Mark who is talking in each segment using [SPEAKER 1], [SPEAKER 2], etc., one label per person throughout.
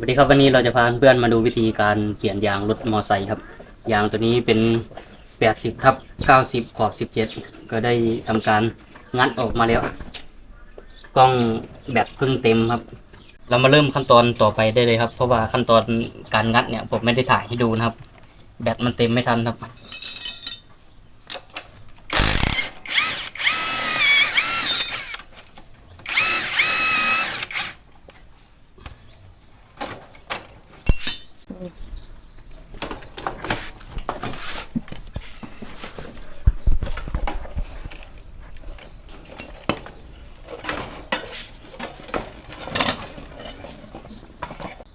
[SPEAKER 1] สวัสดีครับวันนี้เราจะพาเพื่อนมาดูวิธีการเปลี่ยนยางรถมอไซค์ครับ ยางตัวนี้เป็น 80ทับ90 ขอบ 17 ก็ได้ทำการงัดออกมาแล้ว กล้องแบตเพิ่งเต็มครับ เรามาเริ่มขั้นตอนต่อไปได้เลยครับ เพราะว่าขั้นตอนการงัดเนี่ยผมไม่ได้ถ่ายให้ดูนะครับ แบตมันเต็มไม่ทันครับ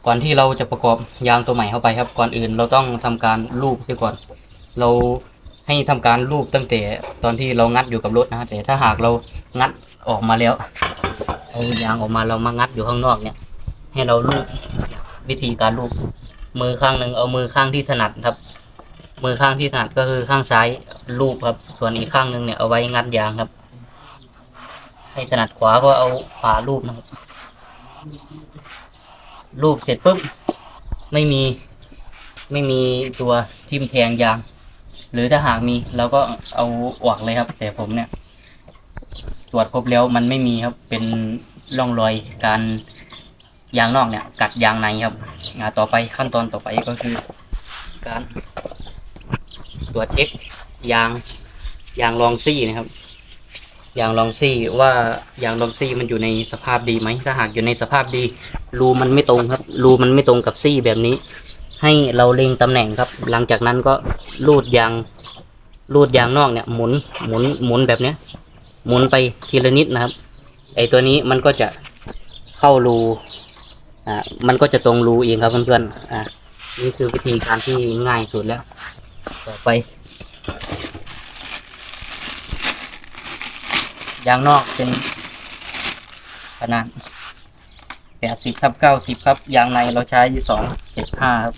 [SPEAKER 1] ก่อนที่เราจะประกอบยางตัวใหม่เข้าไปครับ ก่อนอื่นเราต้องทำการลูบเสียก่อน เราให้ทำการลูบตั้งแต่ตอนที่เรางัดอยู่กับรถนะแต่ถ้าหากเรางัดออกมาแล้วเอายางออกมาเรามางัดอยู่ข้างนอกเนี่ย ให้เราลูบวิธีการลูบมือข้างหนึ่งเอามือข้างที่ถนัดครับ มือข้างที่ถนัดก็คือข้างซ้ายลูบครับ ส่วนอีกข้างหนึ่งเนี่ยเอาไว้งัดยางครับ ให้ถนัดขวาก็เอาขวาลูบนะครับ รูปเสร็จปุ๊บไม่มีไม่มีตัวทิ่มแทงยาง หรือถ้าหากมีเราก็เอาออกเลยครับ แต่ผมเนี่ย ตรวจพบแล้วมันไม่มีครับ เป็นร่องรอยการยางนอกเนี่ย กัดยางในครับอ่าต่อไปขั้นตอนต่อไปก็คือ การตรวจเช็คยางยางรองซี่นะครับยางรองซี่ว่ายางรองซี่มันอยู่ในสภาพดีไหมถ้าหากอยู่ในสภาพดี รูมันไม่ตรงครับ รูมันไม่ตรงกับซี่แบบนี้ ให้เราเล็งตำแหน่งครับ หลังจากนั้นก็ลูดยางลูดยางนอกเนี่ยหมุนหมุนหมุนแบบเนี้ย หมุนไปทีละนิดนะครับ ไอตัวนี้มันก็จะเข้ารูอ่ามันก็จะตรงรูเองครับเพื่อนๆอ่านี่คือวิธีการที่ง่ายสุดแล้ว ต่อไปยางนอกเป็นขนาด แปดสิบทับเก้าสิบครับ ยางในเราใช้สองเจ็ดห้าครับ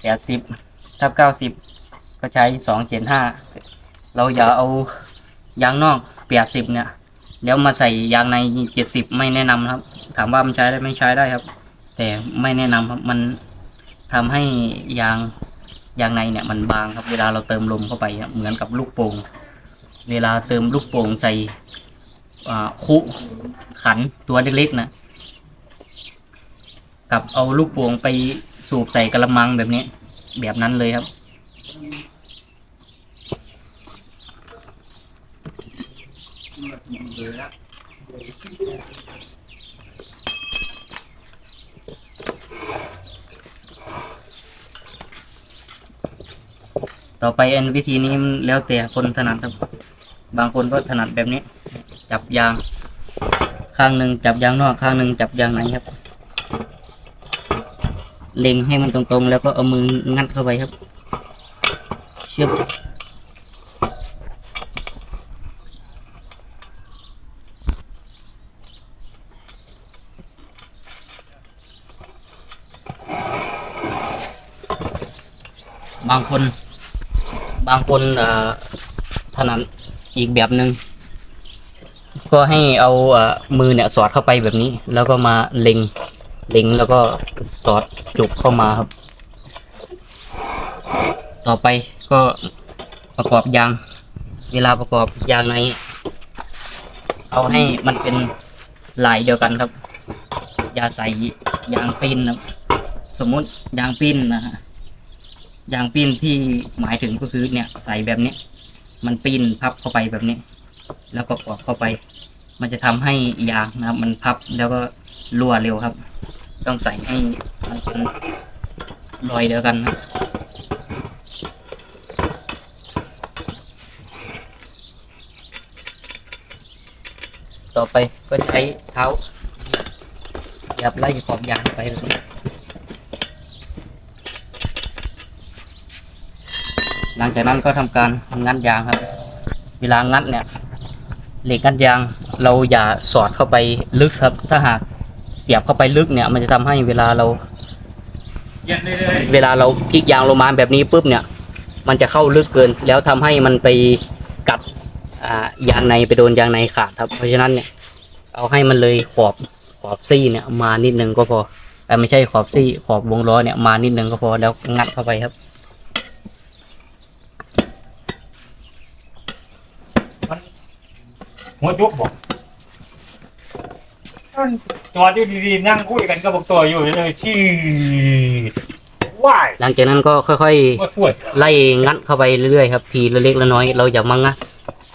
[SPEAKER 1] แปดสิบทับเก้าสิบก็ใช้สองเจ็ดห้าเราอย่าเอายางนอกแปดสิบเนี่ยแล้วมาใส่ยางในเจ็ดสิบไม่แนะนำครับ ถามว่ามันใช้ได้ไม่ใช้ได้ครับ แต่ไม่แนะนำครับมันทำให้ยางยางในเนี่ยมันบางครับเวลาเราเติมลมเข้าไปครับเหมือนกับลูกโป่งเวลาเติมลูกโป่งใส่ คุขันตัวเล็กๆนะกับเอาลูกโป่งไปสูบใส่กระมังแบบนี้ แบบนั้นเลยครับต่อไปอันวิธีนี้แล้วแต่คนถนัดครับ บางคนก็ถนัดแบบนี้ จับยาง ข้างหนึ่งจับยางนอกข้างหนึ่งจับยางในครับ เล็งให้มันตรงๆ แล้วก็เอามืองัดเข้าไปครับเชื่อมบางคน บางคนถนัดอีกแบบหนึ่ง ก็ให้เอาเอ่อมือเนี่ยสอดเข้าไปแบบนี้ แล้วก็มาเล็งเล็งแล้วก็สอดจุกเข้ามาครับ ต่อไปก็ประกอบยาง เวลาประกอบยางในเอาให้มันเป็นลายเดียวกันครับ อย่าใส่ยางปิ้นครับสมมุติยางปิ้นนะฮะยางปิ้นที่หมายถึงก็คือเนี่ยใส่แบบนี้ มันปิ้นพับเข้าไปแบบนี้ แล้วประกอบเข้าไป มันจะทำให้ยางนะครับ มันพับแล้วก็รั่วเร็วครับ ต้องใส่ให้มันเป็นรอยเดียวกันนะต่อไปก็ใช้เท้าหยับไล่ขอบยางไปแบบนี้หลังจากนั้นก็ทำการงัดยางครับ เวลางัดเนี่ย เหล็กงัดยางเราอย่าสอดเข้าไปลึกครับ ถ้าหากเสียบเข้าไปลึกเนี่ย มันจะทำให้เวลาเรา เวลาเราพลิกยางลงมาแบบนี้ปุ๊บเนี่ย มันจะเข้าลึกเกิน แล้วทำให้มันไปกัดยางในไปโดนยางในขาดครับ เพราะฉะนั้นเนี่ย เอาให้มันเลยขอบขอบซี่เนี่ยมานิดนึงก็พอเอ่อไม่ใช่ขอบซี่ขอบวงล้อเนี่ยมานิดนึงก็พอแล้วงัดเข้าไปครับ
[SPEAKER 2] หัวจุกบอกจอดอยู่ดีๆนั่งคุยกันก็บอกตัวอยู่เลยชี้ว้าย
[SPEAKER 1] หลังจากนั้นก็ค่อย
[SPEAKER 2] มาช่วย
[SPEAKER 1] ๆไล่งัดเข้าไปเรื่อยๆครับทีละเล็กละน้อย เราอย่ามางัด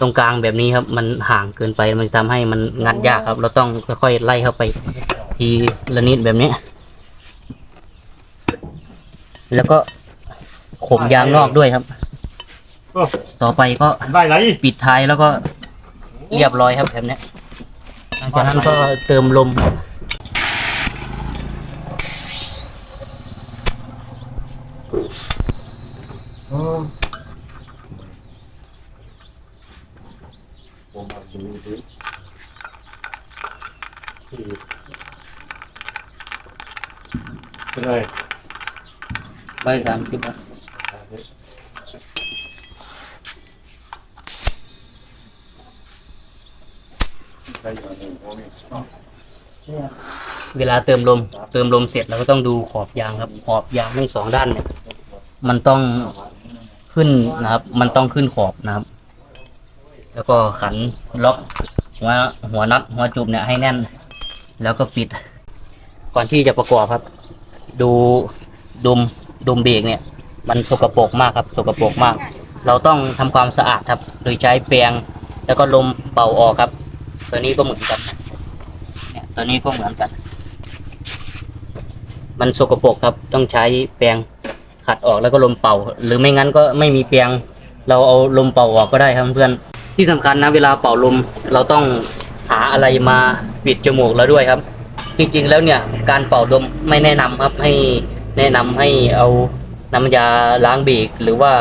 [SPEAKER 1] ตรงกลางแบบนี้ครับ มันห่างเกินไปมันจะทำให้มันงัดยากครับ เราต้องค่อยๆไล่เข้าไป ทีละนิดแบบนี้ แล้วก็ขมยางนอกด้วยครับ
[SPEAKER 2] โอ้
[SPEAKER 1] ต่อไปก็
[SPEAKER 2] ได้ไร
[SPEAKER 1] ปิดท้ายแล้วก็ เรียบร้อยครับแบบเนี้ยหลังจากนั้นก็เติมลม
[SPEAKER 2] ไปเลย
[SPEAKER 1] ใบสามสิบครับ เวลาเติมลม เติมลมเสร็จเราก็ต้องดูขอบยางครับ ขอบยางทั้งสองด้านเนี่ย มันต้องขึ้นนะครับ มันต้องขึ้นขอบนะครับ แล้วก็ขันล็อกหัวหัวน็อตหัวจุบเนี่ยให้แน่น แล้วก็ปิด ก่อนที่จะประกอบครับ ดูดุมดุมเบรกเนี่ย มันสกปรกมากครับ สกปรกมาก เราต้องทำความสะอาดครับ โดยใช้แปรงแล้วก็ลมเป่าออกครับ ตัวนี้ก็เหมือนกัน เนี่ยตัวนี้ก็เหมือนกัน มันสกปรกครับต้องใช้แปรงขัดออกแล้วก็ลมเป่า หรือไม่งั้นก็ไม่มีแปรงเราเอาลมเป่าออกก็ได้ครับเพื่อนที่สำคัญนะเวลาเป่าลมเราต้องหาอะไรมาปิดจมูกเราด้วยครับ จริงๆแล้วเนี่ยการเป่าลมไม่แนะนำครับให้แนะนำให้เอาน้ำยาล้างเบรกหรือว่า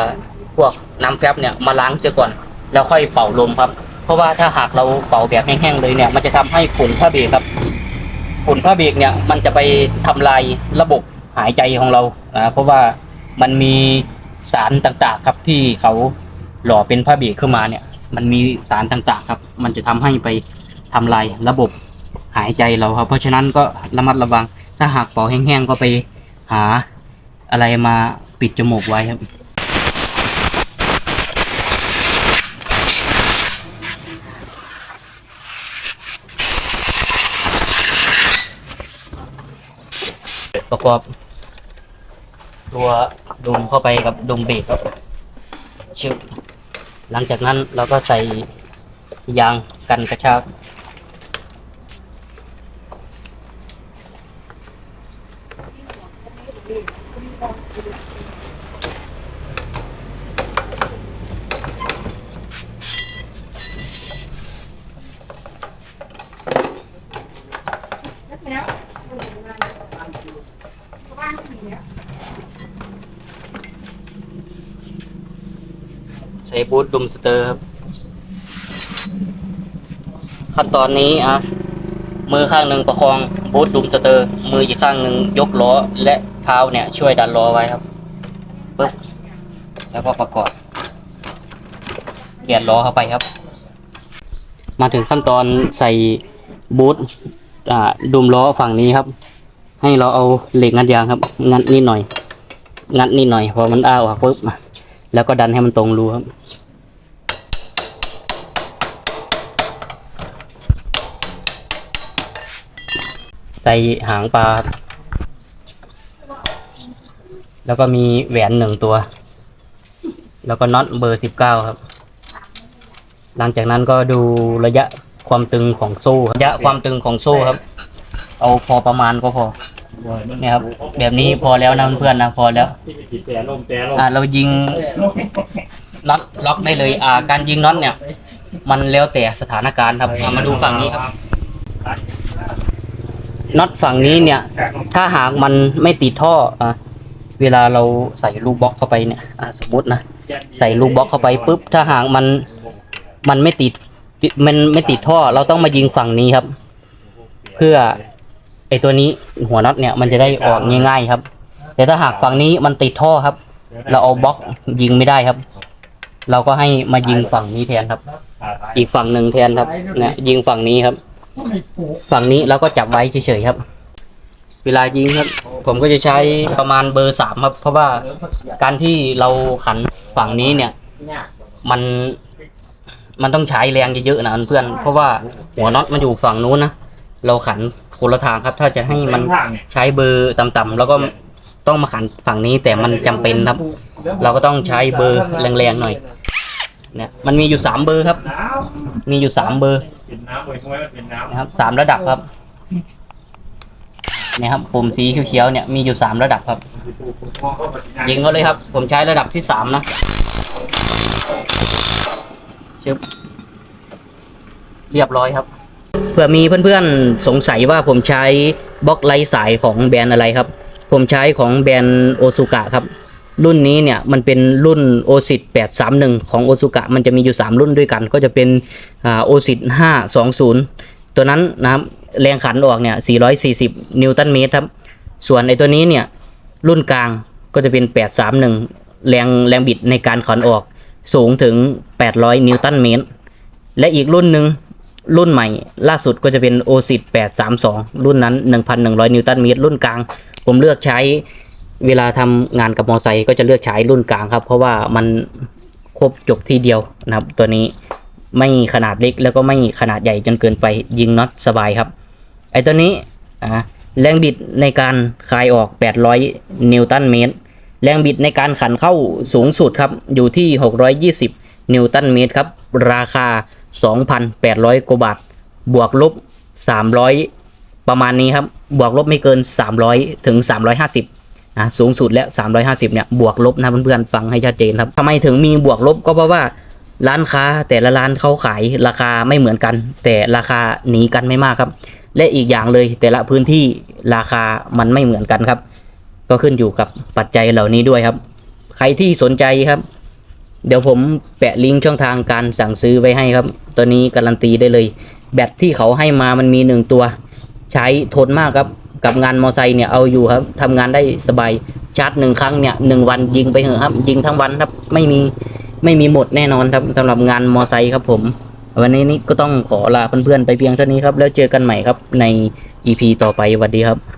[SPEAKER 1] พวกน้ำแฟบเนี่ยมาล้างเสียก่อน แล้วค่อยเป่าลมครับ เพราะว่าถ้าหากเราเป่าแบบแห้งๆเลยเนี่ยมันจะทำให้ฝุ่นผ้าเบรกครับ ฝุ่นผ้าเบรกเนี่ยมันจะไปทำลายระบบหายใจของเรานะเพราะว่ามันมีสารต่างๆครับที่เขาหล่อเป็นผ้าเบรกขึ้นมาเนี่ย มันมีสารต่างๆครับ มันจะทำให้ไปทำลายระบบหายใจเราครับ เพราะฉะนั้นก็ระมัดระวังถ้าหากเป่าแห้งๆก็ไปหาอะไรมาปิดจมูกไว้ครับ ประกอบตัวดุมเข้าไปกับดุมเบรกครับชึบหลังจากนั้นเราก็ใส่ยางกันกระชากแล้ว ใส่บูทดุมสเตอร์ครับ ขั้นตอนนี้อะมือข้างหนึ่งประคองบูทดุมสเตอร์ มืออีกข้างหนึ่งยกล้อ และเท้าเนี่ย ช่วยดันล้อไว้ครับปึ๊บแล้วก็ประกอบเปลี่ยนล้อเข้าไปครับ มาถึงขั้นตอนใส่บูทอ่าดุมล้อฝั่งนี้ครับ ให้เราเอาเหล็กงัดยางครับ งัดนิดหน่อย งัดนิดหน่อยพอมันอ้าออกปุ๊บแล้วก็ดันให้มันตรงรูครับใส่หางปลา แล้วก็มีแหวนหนึ่งตัว แล้วก็น็อตเบอร์สิบเก้าครับ หลังจากนั้นก็ดูระยะความตึงของโซ่ครับระยะความตึงของโซ่ครับ เอาพอประมาณก็พอ เนี่ยครับแบบนี้พอแล้วนะเพื่อนๆนะพอแล้วอ่าเรายิงน็อตล็อกได้เลย อ่า การยิงน็อตเนี่ย มันแล้วแต่สถานการณ์ครับามาดูฝั่งนี้ครับน็อตฝั่งนี้เนี่ย ถ้าหากมันไม่ติดท่ออะเวลาเราใส่ลูกบล็อกเข้าไปเนี่ยอะสมมตินะใส่ลูกบล็อกเข้าไปปุ๊บถ้าหากมันมันไม่ติดมันไม่ติดท่อ เราต้องมายิงฝั่งนี้ครับ เพื่อ ไอตัวนี้หัวน็อตเนี่ยมันจะได้ออกง่ายๆครับ แต่ถ้าหากฝั่งนี้มันติดท่อครับ เราเอาบล็อกยิงไม่ได้ครับ เราก็ให้มายิงฝั่งนี้แทนครับ อีกฝั่งหนึ่งแทนครับเนี่ยยิงฝั่งนี้ครับ ฝั่งนี้เราก็จับไว้เฉยๆครับ เวลายิงครับ ผมก็จะใช้ประมาณเบอร์สามครับ เพราะว่าการที่เราขันฝั่งนี้เนี่ย มันมันต้องใช้แรงเยอะๆนะเพื่อน เพราะว่าหัวน็อตมันอยู่ฝั่งนู้นนะเราขัน คนละทางครับ ถ้าจะให้มันใช้เบอร์ต่ำๆแล้วก็ต้องมาขันฝั่งนี้แต่มันจำเป็นครับ เราก็ต้องใช้เบอร์แรงๆหน่อยเนี่ยมันมีอยู่สามเบอร์ครับ
[SPEAKER 2] น้
[SPEAKER 1] มีอยู่สามเบอร์ำ
[SPEAKER 2] เป็นน้ำห้วยๆเป็นน้ำ
[SPEAKER 1] นะครับสามระดับครับเนี่ยครับปุ่มสีเขียวๆเนี่ยมีอยู่สามระดับครับยิงก็เลยครับ ผมใช้ระดับที่สามนะชึบเรียบร้อยครับ เผื่อมีเพื่อนๆสงสัยว่าผมใช้บล็อกไร้สายของแบรนด์อะไรครับ ผมใช้ของแบรนด์โอซูกะครับ รุ่นนี้เนี่ยมันเป็นรุ่นโอซิต831 ของโอซูกะมันจะมีอยู่ 3 รุ่นด้วยกัน ก็จะเป็นโอซิต520 ตัวนั้นนะครับแรงขันออกเนี่ย 440 นิวตันเมตรครับ ส่วนไอตัวนี้เนี่ยรุ่นกลางก็จะเป็น 831 แรงแรงบิดในการขันออกสูงถึง 800 นิวตันเมตร และอีกรุ่นหนึ่ง รุ่นใหม่ ล่าสุดก็จะเป็น o s i t 832 รุ่นนั้น 1,100 นิวตันเมตรรุ่นกลาง ผมเลือกใช้เวลาทำงานกับมอไซค์ก็จะเลือกใช้รุ่นกลางครับ เพราะว่ามันครบจบที่เดียวนะครับ ตัวนี้ไม่ขนาดเล็กแล้วก็ไม่ขนาดใหญ่จนเกินไปยิงน็อตสบายครับ ไอตัวนี้แรงบิดในการคลายออก 800 นิวตันเมตร แรงบิดในการขันเข้าสูงสุดครับ อยู่ที่ 620 นิวตันเมตรครับ ราคา 2,800 กว่าบาท บวกลบ 300 ประมาณนี้ครับ บวกลบไม่เกิน 300 ถึง 350นะสูงสุดแล้ว 350 เนี่ย บวกลบนะเพื่อนๆ ฟังให้ชัดเจนครับทำไมถึงมีบวกลบก็เพราะว่าร้านค้าแต่ละร้านเขาขายราคาไม่เหมือนกัน แต่ราคาหนีกันไม่มากครับ และอีกอย่างเลยแต่ละพื้นที่ราคามันไม่เหมือนกันครับ ก็ขึ้นอยู่กับปัจจัยเหล่านี้ด้วยครับ ใครที่สนใจครับ เดี๋ยวผมแปะลิงก์ช่องทางการสั่งซื้อไว้ให้ครับ ตัวนี้การันตีได้เลย แบตที่เขาให้มามันมีหนึ่งตัว ใช้ทนมากครับ กับงานมอไซค์เนี่ยเอาอยู่ครับทำงานได้สบายชาร์จหนึ่งครั้งเนี่ยหนึ่งวันยิงไปเหอะครับ ยิงทั้งวันครับไม่มีไม่มีหมดแน่นอนครับสำหรับงานมอไซค์ครับผม วันนี้นี่ก็ต้องขอลาเพื่อนๆไปเพียงเท่านี้ครับ แล้วเจอกันใหม่ครับใน EP ต่อไปสวัสดีครับ